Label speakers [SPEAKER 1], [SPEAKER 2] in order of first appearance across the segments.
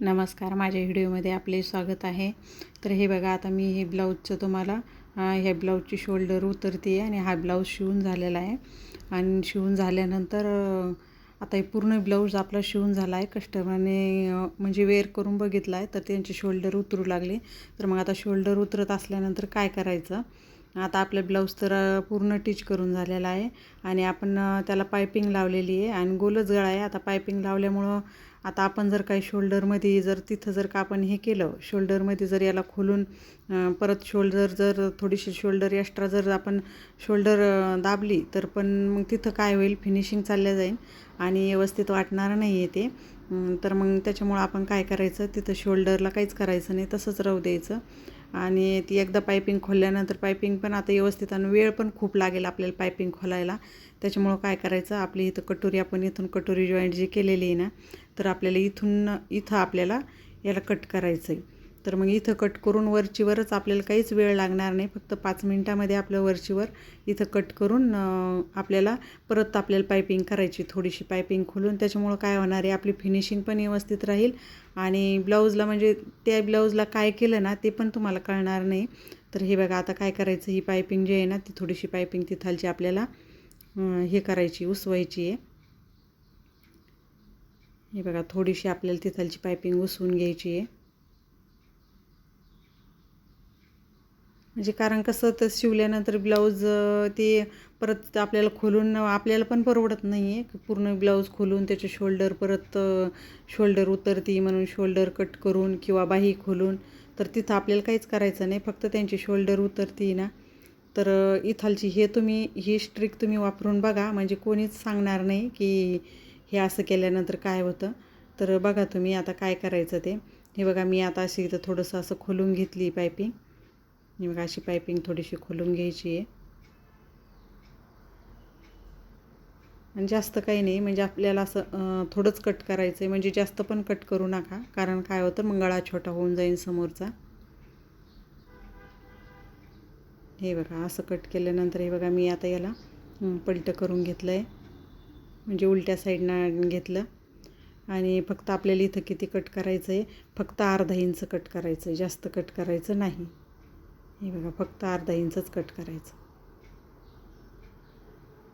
[SPEAKER 1] नमस्कार माझ्या व्हिडिओमध्ये आपले स्वागत आहे. तर हे बघा आता मी हे ब्लाऊजचं तुम्हाला ह्या ब्लाऊजची शोल्डर उतरते आहे आणि हा ब्लाऊज शिवून झालेला आहे. आणि शिवून झाल्यानंतर आता हे पूर्ण ब्लाऊज आपला शिवून झाला आहे. कस्टमरने म्हणजे वेअर करून बघितला आहे तर त्यांचे शोल्डर उतरू लागले. तर मग आता शोल्डर उतरत असल्यानंतर काय करायचं? आता आपला ब्लाऊज तर पूर्ण टिच करून झालेला आहे. आणि आपण त्याला पायपिंग लावलेली आहे. आणि गोलच गळा आहे. आता पायपिंग लावल्यामुळं आता आपण जर काही शोल्डरमध्ये जर तिथं जर का आपण हे केलं शोल्डरमध्ये जर याला खोलून परत शोल्डर जर थोडीशी शोल्डर एक्स्ट्रा जर आपण शोल्डर दाबली तर पण मग तिथं काय होईल? फिनिशिंग चालल्या जाईल आणि व्यवस्थित वाटणार नाही आहे ते तर मग त्याच्यामुळं आपण काय करायचं? तिथं शोल्डरला काहीच करायचं नाही तसंच राहू द्यायचं. आणि ती एकदा पायपिंग खोलल्यानंतर पायपिंग पण आता व्यवस्थित आणि वेळ पण खूप लागेल आपल्याला पायपिंग खोलायला. त्याच्यामुळं काय करायचं? आपली इथं कटोरी आपण इथून कटोरी जॉईंट जी केलेली आहे ना तर आपल्याला इथून इथं आपल्याला याला कट करायचं आहे तर मग इथं कट करून वरचीवरच आपल्याला काहीच वेळ लागणार नाही. फक्त पाच मिनटामध्ये आपलं वरचीवर इथं कट करून आपल्याला परत आपल्याला पायपिंग करायची थोडीशी पायपिंग खोलून. त्याच्यामुळं काय होणार आहे आपली फिनिशिंग पण व्यवस्थित राहील. आणि ब्लाऊजला म्हणजे त्या ब्लाऊजला काय केलं ना ते पण तुम्हाला कळणार नाही. तर हे बघा आता काय करायचं ही पायपिंग जी आहे ना ती थोडीशी पायपिंग तिथालची आपल्याला हे करायची उसवायची आहे. हे बघा थोडीशी आपल्याला तिथालची पायपिंग उसवून घ्यायची आहे. म्हणजे कारण कसं तर शिवल्यानंतर ब्लाऊज ते परत आपल्याला खोलून आपल्याला पण परवडत नाही आहे पूर्ण ब्लाऊज खोलून त्याचे शोल्डर परत शोल्डर उतरती म्हणून शोल्डर कट करून किंवा बाही खोलून तर तिथं आपल्याला काहीच करायचं नाही. फक्त त्यांची शोल्डर उतरती ना. तर इथालची हे तुम्ही ही स्ट्रिक तुम्ही वापरून बघा. म्हणजे कोणीच सांगणार नाही की हे असं केल्यानंतर काय होतं? तर बघा तुम्ही आता काय करायचं ते. हे बघा मी आता अशी इथं थोडंसं असं खोलून घेतली पायपिंग. हे बघा अशी पायपिंग थोडीशी खोलून घ्यायची आहे. आणि जास्त काही नाही म्हणजे आपल्याला असं थोडंच कट करायचं आहे. म्हणजे जास्त पण कट करू नका. कारण काय होतं? मग गळा छोटा होऊन जाईल समोरचा. हे बघा असं कट केल्यानंतर हे बघा मी आता याला पलटं करून घेतलं आहे म्हणजे उलट्या साईडनं घेतलं. आणि फक्त आपल्याला इथं किती कट करायचं आहे फक्त अर्धा इंच कट करायचं आहे जास्त कट करायचं नाही. हे बघा फक्त अर्धा इंचच कट करायचं.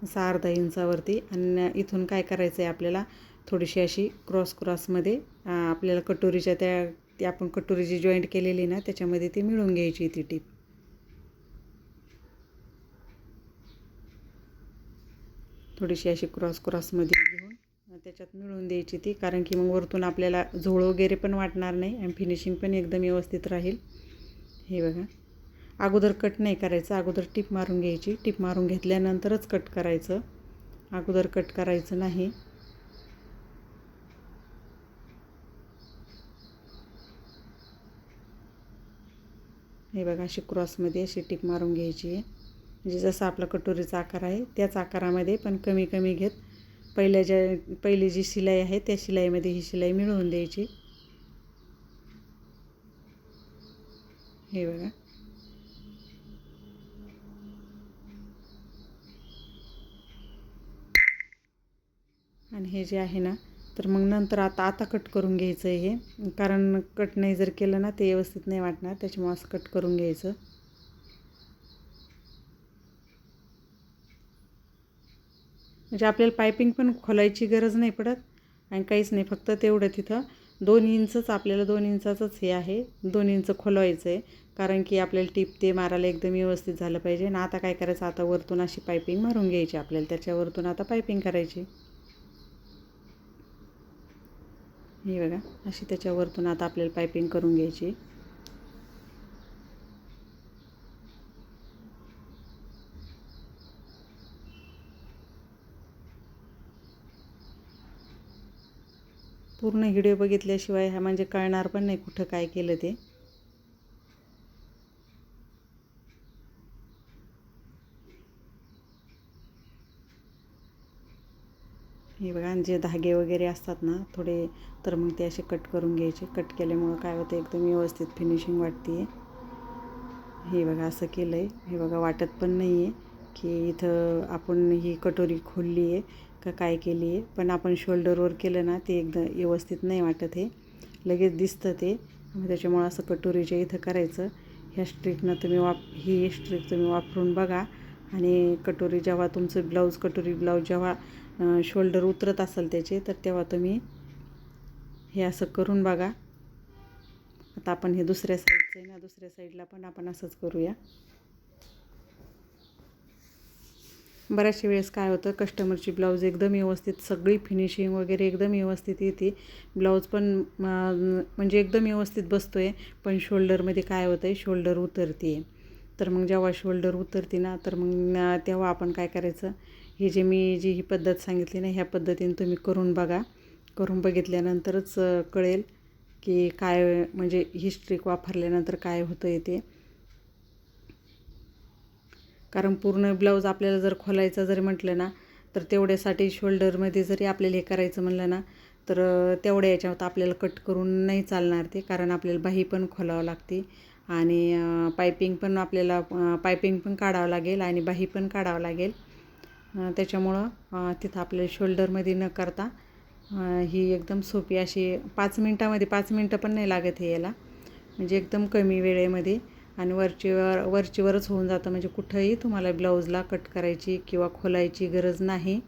[SPEAKER 1] असं अर्धा इंचावरती. आणि इथून काय करायचं आहे आपल्याला? थोडीशी अशी क्रॉस क्रॉसमध्ये आपल्याला कटोरीच्या त्या आपण आपण कटोरीची जॉईंट केलेली ना त्याच्यामध्ये ती मिळून घ्यायची ती टीप. थोडीशी अशी क्रॉस क्रॉसमध्ये घेऊन त्याच्यात मिळवून द्यायची ती. कारण की मग वरतून आपल्याला झोळ वगैरे पण वाटणार नाही आणि फिनिशिंग पण एकदम व्यवस्थित राहील. हे बघा. अगोदर कट नाही करायचं. अगोदर टिप मारून घ्यायची. टिप मारून घेतल्यानंतरच कट करायचं. अगोदर कट करायचं नाही. हे बघा अशी क्रॉसमध्ये अशी टिप मारून घ्यायची आहे. म्हणजे जसा आपला कटोरीचा आकार आहे त्याच आकारामध्ये पण कमी कमी घेत पहिल्या ज्या पहिली जी शिलाई आहे त्या शिलाईमध्ये ही शिलाई मिळवून द्यायची. हे बघा. आणि हे जे आहे ना तर मग नंतर आता आता कट करून घ्यायचं आहे हे. कारण कट नाही जर केलं ना ते व्यवस्थित नाही वाटणार. त्याच्यामुळे असं कट करून घ्यायचं. म्हणजे आपल्याला पायपिंग पण खोलायची गरज नाही पडत आणि काहीच नाही. फक्त तेवढं तिथं दोन इंचच आपल्याला दोन इंचाचंच हे आहे. दोन इंच खोलवायचं आहे. कारण की आपल्याला टीप ते मारायला एकदम व्यवस्थित झालं पाहिजे. आणि आता काय करायचं? आता वरतून अशी पायपिंग मारून घ्यायची आपल्याला. त्याच्यावरतून आता पायपिंग करायची. हे बघा. अशी त्याच्यावरतून आता आपल्याला पायपिंग करून घ्यायची. पूर्ण व्हिडिओ बघितल्याशिवाय हा म्हणजे कळणार पण नाही कुठं काय केलं ते. हे बघा आणि जे धागे वगैरे असतात ना थोडे तर मग ते असे कट करून घ्यायचे. कट केल्यामुळं काय होतं एकदम व्यवस्थित फिनिशिंग वाटते हे बघा असं केलं आहे हे बघा वाटत पण नाही आहे की इथं आपण ही कटोरी खोलली आहे का काय केली आहे पण आपण शोल्डरवर केलं ना ते एकदम व्यवस्थित नाही वाटत हे लगेच दिसतं ते. त्याच्यामुळं असं कटोरीच्या इथं करायचं. ह्या स्ट्रिकनं तुम्ही वाप ही स्ट्रिक तुम्ही वापरून बघा. आणि कटोरी जेव्हा तुमचं ब्लाऊज कटोरी ब्लाऊज जेव्हा शोल्डर उतरत असेल त्याचे तर तेव्हा तुम्ही हे असं करून बघा. आता आपण हे दुसऱ्या साईडचं आहे ना दुसऱ्या साईडला पण आपण असंच करूया. बऱ्याचशा वेळेस काय होतं कस्टमरची ब्लाऊज एकदम व्यवस्थित सगळी फिनिशिंग वगैरे एकदम व्यवस्थित येते. ब्लाऊज पण म्हणजे एकदम व्यवस्थित बसतो आहे पण शोल्डरमध्ये काय होतं आहे शोल्डर उतरते. आहे तर मग जेव्हा शोल्डर उतरते ना तर मग तेव्हा आपण काय करायचं हे जे मी जी ही पद्धत सांगितली ना ह्या पद्धतीने तुम्ही करून बघा. करून बघितल्यानंतरच कळेल की काय म्हणजे ही स्ट्रिक वापरल्यानंतर काय होतं आहे ते. कारण पूर्ण ब्लाऊज आपल्याला जर खोलायचं जरी म्हटलं ना तर तेवढ्यासाठी शोल्डरमध्ये जरी आपल्याला हे करायचं म्हणलं ना तर तेवढ्या याच्यावर आपल्याला कट करून नाही चालणार ते कारण आपल्याला बाही पण खोलावं लागते. आणि पायपिंग पण आपल्याला पायपिंग पण काढावं लागेल आणि बाही पण काढावं लागेल. त्याच्यामुळं तिथं आपल्याला शोल्डरमध्ये न करता ही एकदम सोपी अशी पाच मिनटामध्ये पाच मिनटं पण नाही लागत हे याला. म्हणजे एकदम कमी वेळेमध्ये. आणि वरचीवर वरचीवरच होऊन जातं. म्हणजे कुठंही तुम्हाला ब्लाऊजला कट करायची किंवा खोलायची गरज नाही.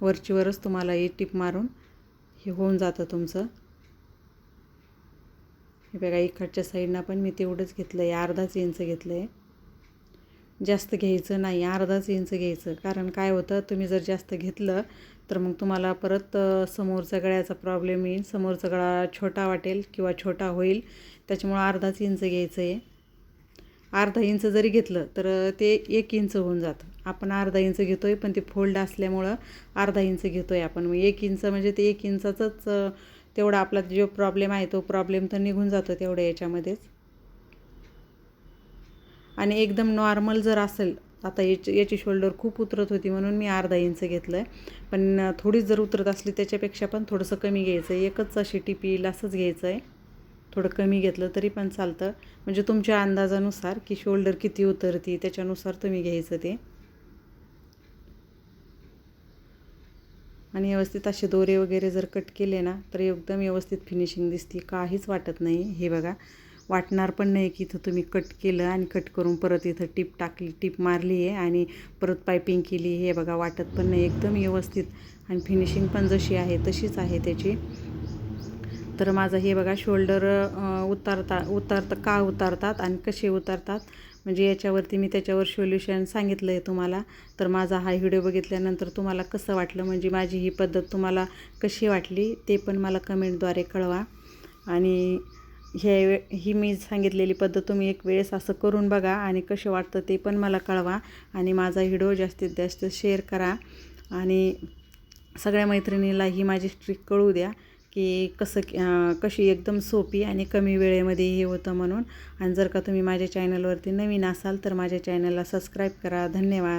[SPEAKER 1] वरचीवरच तुम्हाला ही टिप मारून हे होऊन जातं तुमचं. हे बघा इकडच्या साईडनं पण मी तेवढंच घेतलं आहे अर्धाच इंच घेतलं आहे जास्त घ्यायचं नाही अर्धाच इंच घ्यायचं. कारण काय होतं तुम्ही जर जास्त घेतलं तर मग तुम्हाला परत समोरचा गळ्याचा प्रॉब्लेम येईल. समोरचा गळा छोटा वाटेल किंवा छोटा होईल. त्याच्यामुळं अर्धाच इंच घ्यायचं आहे अर्धा इंच जरी घेतलं तर ते एक इंच होऊन जातं. आपण अर्धा इंच घेतो आहे पण ते फोल्ड असल्यामुळं अर्धा इंच घेतो आहे आपण. मग एक इंच म्हणजे ते एक इंचाचंच तेवढा आपला जो प्रॉब्लेम आहे तो प्रॉब्लेम तर निघून जातो तेवढ्या याच्यामध्येच. आणि एकदम नॉर्मल जर असेल आता याची याची शोल्डर खूप उतरत होती म्हणून मी अर्धा इंच घेतलं आहे पण थोडीच जर उतरत असली त्याच्यापेक्षा पण थोडंसं कमी घ्यायचं आहे एकच अशी टिपी येईल असंच घ्यायचं आहे थोडं कमी घेतलं तरी पण चालतं. म्हणजे तुमच्या अंदाजानुसार की शोल्डर किती उतरती त्याच्यानुसार तुम्ही घ्यायचं ते. आणि व्यवस्थित असे दोरे वगैरे जर कट केले ना तर एकदम व्यवस्थित फिनिशिंग दिसते. काहीच वाटत नाही. हे बघा वाटणार पण नाही की इथं तुम्ही कट केलं आणि कट करून परत इथं टीप टाकली टीप मारली आहे आणि परत पायपिंग केली. हे बघा वाटत पण नाही. एकदम व्यवस्थित. आणि फिनिशिंग पण जशी आहे तशीच आहे त्याची. तर माझं हे बघा शोल्डर उतारता उतारता का उतारतात आणि कसे उतारतात? म्हणजे याच्यावरती मी त्याच्यावर सोल्युशन सांगितलं आहे तुम्हाला. तर माझा हा व्हिडिओ बघितल्यानंतर तुम्हाला कसं वाटलं? म्हणजे माझी ही पद्धत तुम्हाला कशी वाटली? ते पण मला कमेंटद्वारे कळवा. आणि हे ही मी सांगितलेली पद्धत तुम्ही एक वेळेस असं करून बघा आणि कसं वाटतं ते पण मला कळवा. आणि माझा व्हिडिओ जास्तीत जास्त शेअर करा. आणि सगळ्या मैत्रिणीला ही माझी स्ट्रिक कळू द्या. की कसं कशी एकदम सोपी आणि कमी वेळेमध्ये हे होतं म्हणून. आणि जर का तुम्ही माझ्या चॅनलवरती नवीन असाल तर माझ्या चॅनलला सबस्क्राईब करा. धन्यवाद.